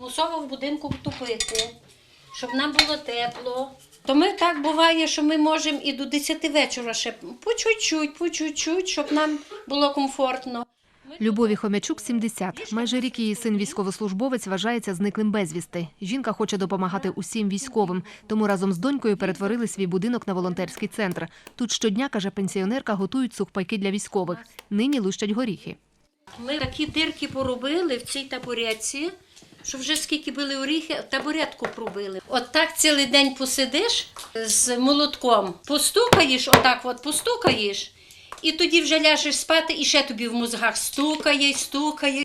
Мусово в будинку втопити, щоб нам було тепло. То ми так буває, що ми можемо і до 10 вечора ще по чуть-чуть, по чуть-чуть, щоб нам було комфортно. Любові Хомячук 70. Майже рік її син військовослужбовець вважається зниклим безвісти. Жінка хоче допомагати усім військовим, тому разом з донькою перетворили свій будинок на волонтерський центр. Тут щодня, каже пенсіонерка, готують сухпайки для військових. Нині лущать горіхи. Ми такі дирки поробили в цій табуретці, що вже скільки були оріхи, табуретку пробили. От так цілий день посидиш з молотком, постукаєш, отак от постукаєш, і тоді вже ляжеш спати, і ще тобі в мозгах стукає, стукає.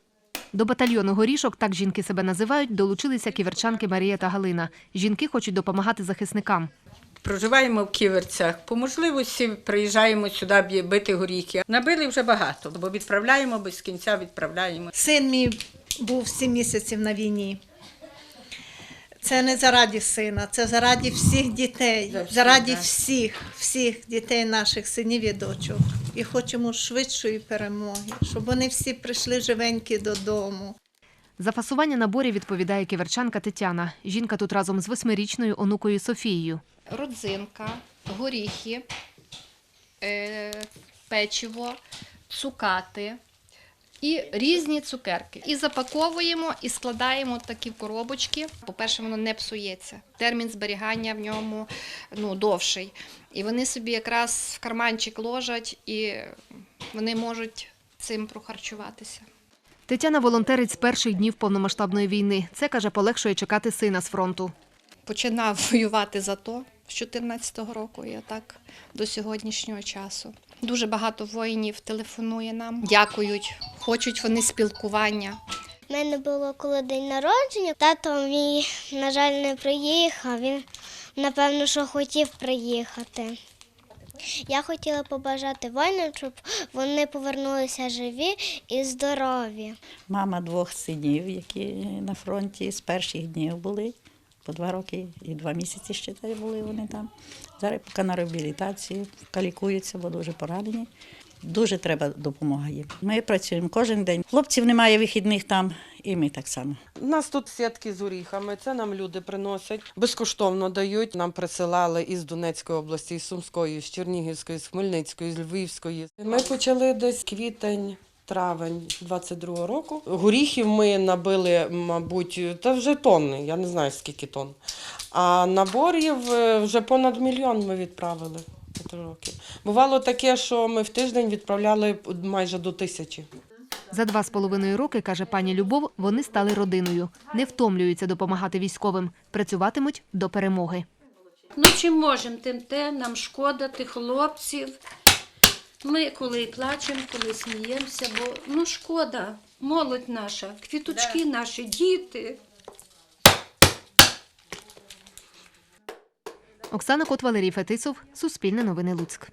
До батальйону горішок, так жінки себе називають, долучилися ківерчанки Марія та Галина. Жінки хочуть допомагати захисникам. Проживаємо в Ківерцях. По можливості приїжджаємо сюди бити горіхи. Набили вже багато, бо відправляємо без кінця відправляємо. Син мій був сім місяців на війні. Це не заради сина, це заради всіх дітей, всіх, заради всіх, всіх дітей наших синів і дочок. І хочемо швидшої перемоги, щоб вони всі прийшли живенькі додому. За фасування наборів відповідає ківерчанка Тетяна. Жінка тут разом з восьмирічною онукою Софією. родзинка, горіхи, е, печиво, цукати і різні цукерки. І запаковуємо і складаємо такі в коробочки. По-перше, воно не псується. Термін зберігання в ньому ну, довший. І вони собі якраз в карманчик ложать і вони можуть цим прохарчуватися. Тетяна волонтерить з перших днів повномасштабної війни. Це каже, полегшує чекати сина з фронту. починав воювати за то з 14-го року, і так до сьогоднішнього часу. Дуже багато воїнів телефонує нам, дякують, хочуть вони спілкування. У мене було коли день народження. Тато мій, на жаль, не приїхав. Він, напевно, що хотів приїхати. Я хотіла побажати воїнам, щоб вони повернулися живі і здорові. Мама двох синів, які на фронті з перших днів були. По два роки і два місяці ще були вони там. Зараз поки на реабілітації, калікуються, бо дуже поранені. Дуже треба допомога їм. Ми працюємо кожен день. Хлопців немає вихідних там, і ми так само. У нас тут сітки з оріхами, це нам люди приносять. Безкоштовно дають. Нам присилали із Донецької області, із Сумської, з Чернігівської, з Хмельницької, з Львівської. Ми почали десь квітень. Травень 22-го року. Горіхів ми набили, мабуть, та вже тонни, я не знаю скільки тонн. А наборів е, вже понад мільйон ми відправили. роки. Бувало таке, що ми в тиждень відправляли майже до тисячі. За два з половиною роки, каже пані Любов, вони стали родиною. Не втомлюються допомагати військовим. Працюватимуть до перемоги. Ну, чим можемо, тим те, нам шкода тих хлопців. Ми коли плачемо, коли сміємося, бо ну шкода, молодь наша, квіточки наші, діти. Оксана Кот, Валерій Фетисов, Суспільне новини Луцьк.